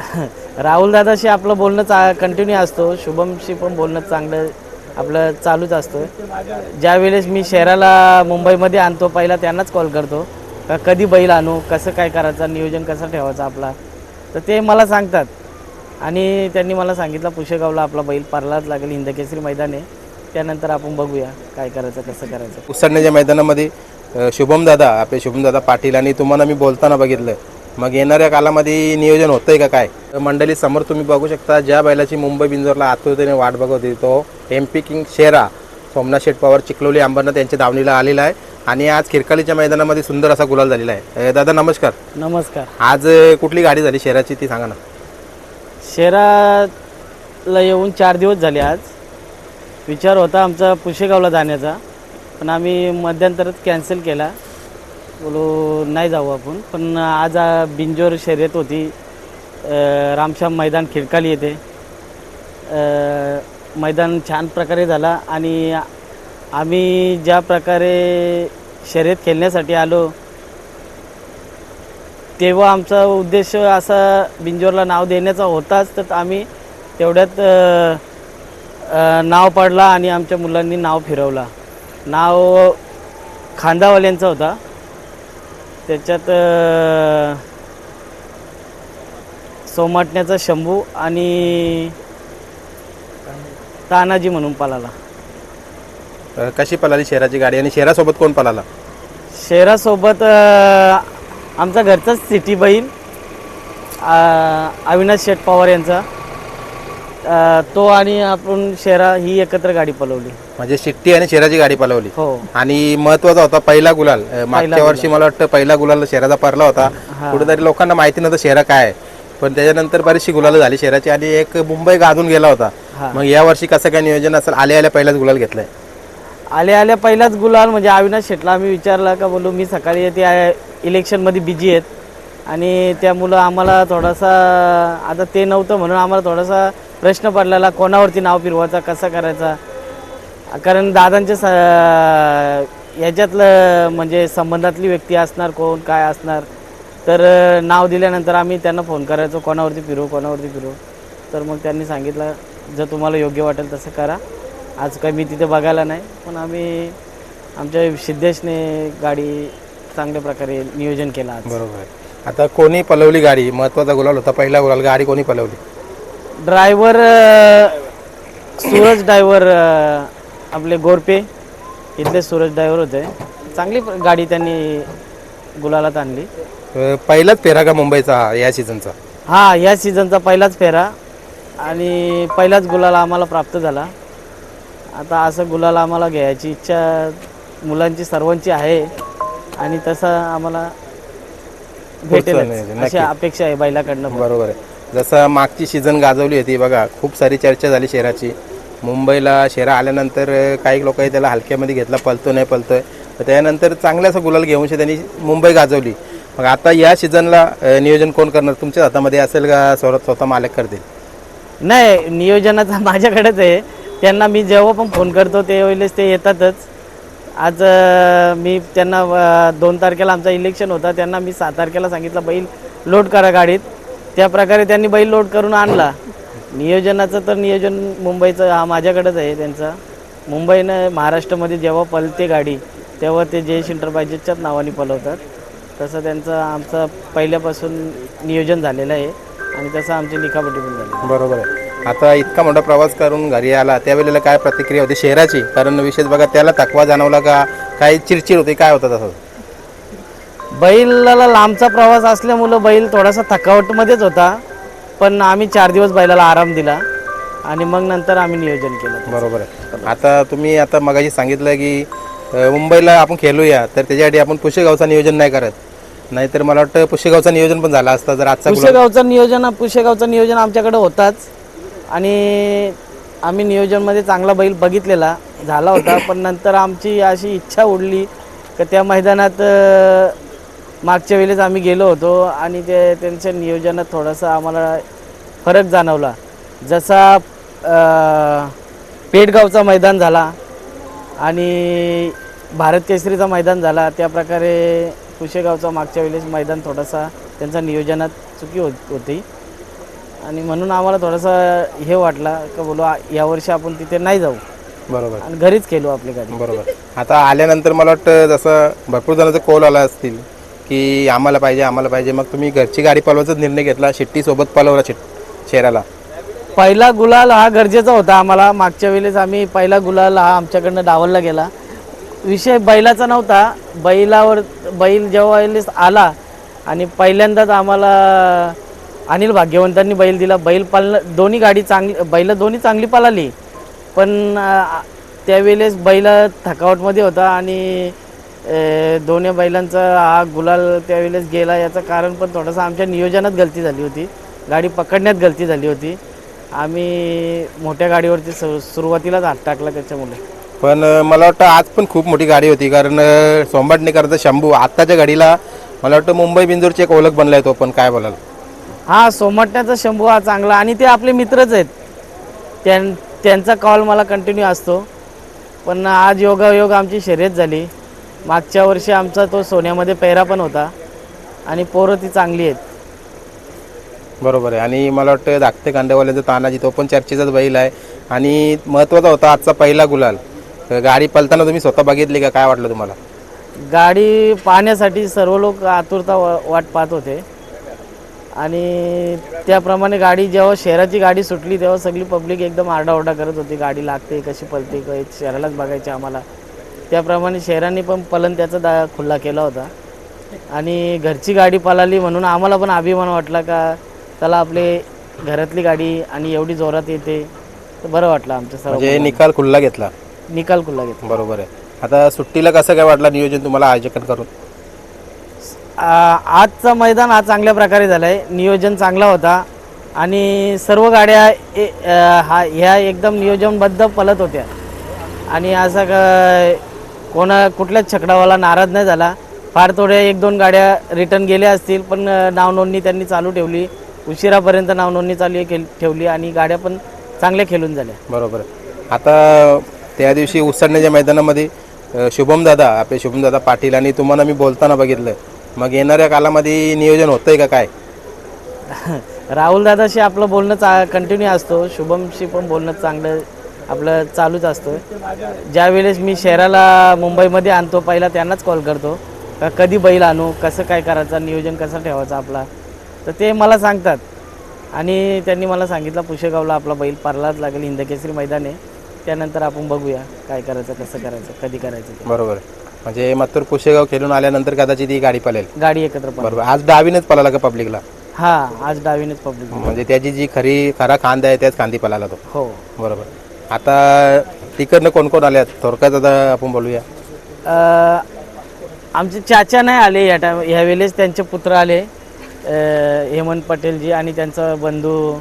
राहुल दादाशी आपलं बोलणं चा कंटिन्यू असतो. शुभमशी पण बोलणं चांगलं आपलं चालूच असतं. ज्या वेळेस मी शहराला मुंबईमध्ये आणतो पहिला त्यांनाच कॉल करतो. का कधी बैल आणू कसं काय करायचं नियोजन कसं ठेवायचं आपला? तर ते मला सांगतात. आणि त्यांनी मला सांगितलं पुशेगावला आपला बैल पारलाच लागेल हिंदकेसरी मैदान आहे. त्यानंतर आपण बघूया काय करायचं कसं करायचं. उसडण्याच्या मैदानामध्ये शुभमदादा शुभम दादा आपले शुभम दादा पाटील आणि तुम्हाला मी बोलताना बघितलं. मग येणाऱ्या कालामध्ये नियोजन होतंय का काय? मंडळी समोर तुम्ही बघू शकता ज्या बैलाची मुंबई बिंजोरला आतुरतेने वाट बघत होती तो M P king Shera Somnath Sheth Pawar Chikhloli Ambernath यांच्या धावणीला आलेला आहे. आणि आज खिरकालीच्या मैदानामध्ये सुंदर असा गुलाल झालेला आहे. दादा नमस्कार. नमस्कार. आज कुठली गाडी झाली शेराची ती सांगा ना. शेराला येऊन चार दिवस झाले आज. विचार होता आमचा पुशेगावला जाण्याचा पण आम्ही मध्यंतरात कॅन्सल केला. बोलो नाही जाऊ आपण. पण आज बिंजोर शर्यत होती. रामश्याम मैदान खिडकाली येते मैदान छान प्रकारे झाला आणि आम्ही ज्या प्रकारे शर्यत खेळण्यासाठी आलो तेव्हा आमचा उद्देश असा बिंजोरला नाव देण्याचा होताच. तर आम्ही तेवढ्यात नाव पडला आणि आमच्या मुलांनी नाव फिरवला. नाव खांदावाल्यांचा होता. त्याच्यात सोमाटण्याचा शंभू आणि तानाजी म्हणून पालाला अ, कशी पळाली शेराची गाडी आणि शेरासोबत कोण पळाला? शहरासोबत अ, आमचा घरचाच सिटी बैल अ, अविनाश शेठ पवार यांचा. तो आणि आपण शेरा ही एकत्र गाडी पलवली. म्हणजे शिट्टी आणि शेराची गाडी पळवली हो. आणि महत्त्वाचा होता पहिला गुलाल. अ, मागच्या वर्षी मला वाटतं पहिला गुलाल शेराचा पडला होता. कुठेतरी लोकांना माहिती नव्हतं शेरा काय आहे. पण त्याच्यानंतर बरीचशी गुलाल झाली शेराची आणि एक मुंबई गाजून गेला होता. मग या वर्षी कसं काय नियोजन असेल? आल्या आल्या पहिलाच गुलाल घेतलाय. आल्या आल्या पहिलाच गुलाल म्हणजे अविनाश शेटला आम्ही विचारला का बोलू मी सकाळी ते आहे, इलेक्शनमध्ये बिझी आहेत. आणि त्यामुळं आम्हाला थोडासा आता ते नव्हतं म्हणून आम्हाला थोडासा प्रश्न पडलेला कोणावरती नाव फिरवायचा कसा करायचा? कारण दादांच्या स याच्यातलं म्हणजे संबंधातली व्यक्ती असणार कोण काय असणार? तर नाव दिल्यानंतर आम्ही त्यांना फोन करायचो कोणावरती फिरू कोणावरती फिरू तर मग त्यांनी सांगितलं जर तुम्हाला योग्य वाटेल तसं करा. आज काही मी तिथे बघायला नाही पण आम्ही आमच्या सिद्धेशने गाडी चांगल्या प्रकारे नियोजन केलं आज. बरोबर. आता कोणी पलवली गाडी? महत्त्वाचा गुलाल होता पहिला गुलाल गाडी कोणी पलवली? ड्रायव्हर सूरज ड्रायव्हर आपले गोरपे. इथले सूरज ड्रायव्हर होते. चांगली गाडी त्यांनी गुलालात आणली. अ, पहिलाच फेरा का मुंबईचा हा या सीझनचा हा या सीझनचा पहिलाच फेरा. आणि पहिलाच गुलाल आम्हाला प्राप्त झाला. आता असं गुलाल आम्हाला घ्यायची इच्छा मुलांची सर्वांची आहे. आणि तसं आम्हाला भेटेल अशी अपेक्षा आहे बैलाकडनं पण. बरोबर आहे. जसं मागची सीझन गाजवली होती बघा खूप सारी चर्चा झाली शेराची. मुंबईला शेरा आल्यानंतर काही लोक त्याला हलक्यामध्ये घेतला पलतो नाही पळतो तर त्यानंतर चांगल्यासा गुलाल घेऊनशी त्यांनी मुंबई गाजवली. मग आता या सीझनला नियोजन कोण करणार? तुमच्या हातामध्ये असेल का स्वतः स्वतः मालक करतील? नाही नियोजनाचा माझ्याकडेच आहे. त्यांना मी जेव्हा पण फोन करतो त्यावेळेस ते येतातच. आज अं, मी त्यांना अं, दोन तारखेला आमचा इलेक्शन होता. त्यांना मी सात तारखेला सांगितलं बैल लोड करा गाडीत. त्या प्रकारे त्यांनी बैल लोड करून आणला. नियोजनाचं तर नियोजन मुंबईचं हा माझ्याकडेच आहे त्यांचा. मुंबईनं महाराष्ट्रामध्ये जेव्हा पलते गाडी तेव्हा ते जे इंटरप्राइजेसच्याच नावाने पलवतात. तसं त्यांचं आमचं पहिल्यापासून नियोजन झालेलं आहे आणि तसं आमची लिखापटी पण झाली. बरोबर आहे. आता इतका मोठा प्रवास करून घरी आला त्यावेळेला काय प्रतिक्रिया होती शहराची? कारण विशेष बघा त्याला थकवा जाणवला का? काही चिडचिड होती काय होतं तसं? बैलाला लांबचा प्रवास असल्यामुळं बैल थोडासा थकावटमध्येच होता पण आम्ही चार दिवस बैलाला आराम दिला आणि मग नंतर आम्ही नियोजन केलं. बरोबर आहे. आता तुम्ही आता मगाशी सांगितलं की मुंबईला आपण खेळूया तर त्याच्यासाठी आपण पुशेगावचं नियोजन नाही करत. नाहीतर मला वाटतं पुशेगावचं नियोजन पण झालं असतं जर आजचा गुलाल- पुशेगावचं नियोजन पुशेगावचं नियोजन आमच्याकडे होताच. आणि आम्ही नियोजनमध्ये चांगला बैल बघितलेला झाला होता पण नंतर आमची अशी इच्छा उडली का त्या मैदानात मागच्या वेळेस आम्ही गेलो होतो आणि ते त्यांच्या नियोजनात थोडासा आम्हाला फरक जाणवला. जसा अं, पेडगावचा मैदान झाला आणि भारत केसरीचा मैदान झाला त्या प्रकारे कुशेगावचा मागच्या वेळेस मैदान थोडासा त्यांचा नियोजनात चुकी होत होती. आणि म्हणून आम्हाला थोडासा हे वाटला का बोलू यावर्षी आपण तिथे नाही जाऊ. बरोबर. आणि घरीच खेळू आपली गाडी. बरोबर. आता आल्यानंतर मला वाटतं जसं भरपूर जणांचा कॉल आला असतील. की आम्हाला पाहिजे आम्हाला पाहिजे. मग तुम्ही घरची गाडी पळवायचाच निर्णय घेतला शिट्टी सोबत पळवला शहराला. शेराला पहिला गुलाल हा गरजेचा होता आम्हाला. मागच्या वेळेस आम्ही पहिला गुलाल हा आमच्याकडनं डावलला गेला. विषय बैलाचा नव्हता. बैलावर बैल जेव्हा वेळेस आला आणि पहिल्यांदाच आम्हाला अनिल भाग्यवंतांनी बैल दिला. बैल पाल दोन्ही गाडी चांगली बैल दोन्ही चांगली पळाली. पण त्यावेळेस बैल थकावटमध्ये होता आणि दोन्ही बैलांचा हा गुलाल त्यावेळेस गेला. याचं कारण पण थोडंसं आमच्या नियोजनात गलती झाली होती. गाडी पकडण्यात गलती झाली होती. आम्ही मोठ्या गाडीवरती सु सुरुवातीलाच हात टाकला त्याच्यामुळे. पण मला वाटतं आज पण खूप मोठी गाडी होती. कारण अं, सोंबाटणेकरचा शंभू आत्ताच्या गाडीला मला वाटतं मुंबई बिंदूरची एक ओळख बनलाय तो पण. काय बोलाल? हा सोमटण्याचा शंभू हा चांगला. आणि ते आपले मित्रच आहेत. त्यां त्यांचा कॉल मला कंटिन्यू असतो. पण आज योगायोग आमची शर्यत झाली. मागच्या वर्षी आमचा तो सोन्यामध्ये पेहरा पण होता. आणि पोरं ती चांगली आहेत. बरोबर आहे. आणि मला वाटतं धाकटे कांडेवाल्यांचा तानाजी तो पण चर्चेचाच बैल आहे. आणि महत्त्वाचा होता आजचा पहिला गुलाल. तर गाडी पलताना तुम्ही स्वतः बघितली का? काय वाटलं तुम्हाला? गाडी पाहण्यासाठी सर्व लोक आतुरता वा- वाट पाहत होते. आणि त्याप्रमाणे गाडी जेव्हा शहराची गाडी सुटली तेव्हा सगळी पब्लिक एकदम आरडाओरडा करत होती. गाडी लागते कशी पलते शहरालाच बघायचे आम्हाला. त्याप्रमाणे शहरांनी पण पलन त्याचा दा खुल्ला केला होता. आणि घरची गाडी पळाली म्हणून आम्हाला पण अभिमान वाटला का चला आपले घरातली गाडी आणि एवढी जोरात येते. तर बरं वाटलं आमच्या सर्व म्हणजे निकाल खुल्ला घेतला. निकाल खुल्ला घेतला. बरोबर आहे. आता सुट्टीला कसं काय वाटलं नियोजन तुम्हाला आयोजन करून आ- आजचा मैदान हा चांगल्या प्रकारे झाला आहे नियोजन चांगला होता. आणि सर्व गाड्या ए- अ, हा ह्या एकदम नियोजनबद्ध पलत होत्या. आणि असा का कोणा कुठल्याच छकडावाला नाराज नाही झाला. फार थोड्या एक दोन गाड्या रिटर्न गेल्या असतील पण नावनोंदणी त्यांनी चालू ठेवली. उशिरापर्यंत नावनोंदणी चालू केल ठेवली आणि गाड्या पण चांगल्या खेळून झाल्या. बरोबर. आता त्या दिवशी उसडण्याच्या मैदानामध्ये शुभम दादा आपले शुभम दादा पाटील आणि तुम्हाला मी बोलताना बघितलं. मग येणाऱ्या कालामध्ये नियोजन होतंय का काय? राहुल दादाशी आपलं बोलणं चा कंटिन्यू असतो. शुभमशी पण बोलणं चांगलं आपलं चालूच असतं. ज्या वेळेस मी शहराला मुंबईमध्ये आणतो पहिला त्यांनाच कॉल करतो. का कधी बैल आणू कसं काय करायचं नियोजन कसं ठेवायचं आपला? तर ते मला सांगतात. आणि त्यांनी मला सांगितलं पुशेगावला आपला बैल पारलाच लागेल हिंदकेसरी मैदान. आहे त्यानंतर आपण बघूया काय करायचं कसं करायचं कधी करायचं ते. बरोबर. म्हणजे मथुर पुशेगाव खेळून आल्यानंतर कदाचित ही गाडी पळेल. गाडी एकत्र पण बरोबर. आज डावीनच पळाला का पब्लिकला हा आज डावीनेच पब्लिक म्हणजे त्याची जी खरी खरा खांदा आहे त्याच खांदी पळाला तो. हो. बरोबर. आता तिकडनं कोण कोण आल्यात थोडक्यात आता आपण बोलूया. अ, आमचे चाचा नाही आले या टाइम ह्या वेळेस. त्यांचे पुत्र आले. अ, हेमंत पटेलजी आणि त्यांचा बंधू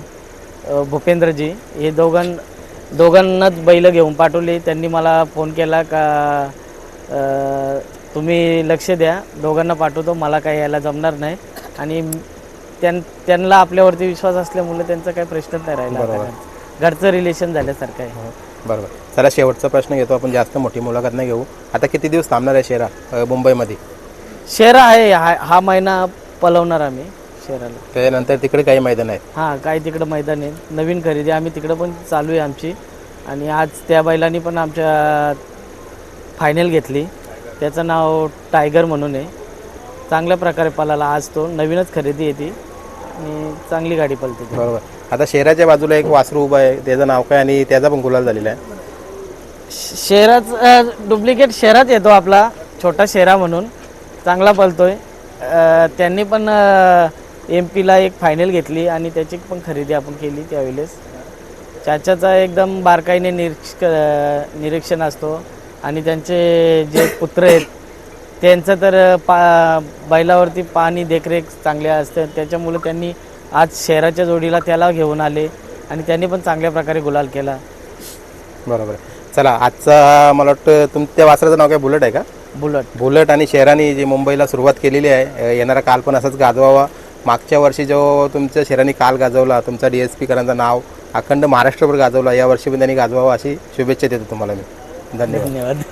अ, भूपेंद्रजी. हे दोघां दोघांनाच बैल घेऊन पाठवले. त्यांनी मला फोन केला का अ, तुम्ही लक्ष द्या. दोघांना पाठवतो. मला काही यायला जमणार नाही. आणि त्यां त्यांना आपल्यावरती विश्वास असल्यामुळे त्यांचा काही प्रश्नच नाही राहिला. आता. घरचं रिलेशन झाल्यासारखं आहे. बरोबर. चला शेवटचा प्रश्न घेतो. आपण जास्त मोठी मुलाखत नाही घेऊ. आता किती दिवस थांबणार आहे शेरा अ, मुंबईमध्ये? शेरा आहे हा हा महिना पलवणार आम्ही शेराला. त्यानंतर तिकडे काही मैदान आहेत हां काय तिकडं मैदान आहे. नवीन खरेदी आम्ही तिकडं पण चालू आहे आमची. आणि आज त्या बैलांनी पण आमच्या फायनल घेतली. त्याचं नाव टायगर म्हणून आहे. चांगल्या प्रकारे पळाला. आज तो नवीनच खरेदी आहे ती. आणि चांगली गाडी पळते ती. बरोबर. आता शेराच्या बाजूला एक वासरू उभा आहे त्याचं नाव काय आणि त्याचा पण गुलाल झालेला आहे. शेराच डुप्लिकेट शेराच येतो आपला छोटा शेरा म्हणून. चांगला पळतोय अ, त्यांनी पण एम पीला एक फायनल घेतली आणि त्याची पण खरेदी आपण केली त्यावेळेस. चाच्याचा एकदम बारकाईने निरीक्ष निरीक्षण असतो. आणि त्यांचे जे पुत्र आहेत त्यांचं तर पा बैलावरती पाणी देखरेख चांगल्या असते. त्याच्यामुळे त्यांनी आज शहराच्या जोडीला त्याला घेऊन आले आणि त्यांनी पण चांगल्या प्रकारे गुलाल केला. बरोबर. आहे. चला आजचा मला वाटतं तुमच्या वासराचं नाव काय? बुलेट आहे का? बुलट. बुलेट आणि शेरानी जी मुंबईला सुरुवात केलेली आहे येणारा काल पण असंच गाजवावा. मागच्या वर्षी जो तुमच्या शेरानी काल गाजवला तुमचा डी एस नाव अखंड महाराष्ट्रभर गाजवला या वर्षी पण त्यांनी गाजवावा अशी शुभेच्छा देतो तुम्हाला मी. धन्यवाद. धन्यवाद.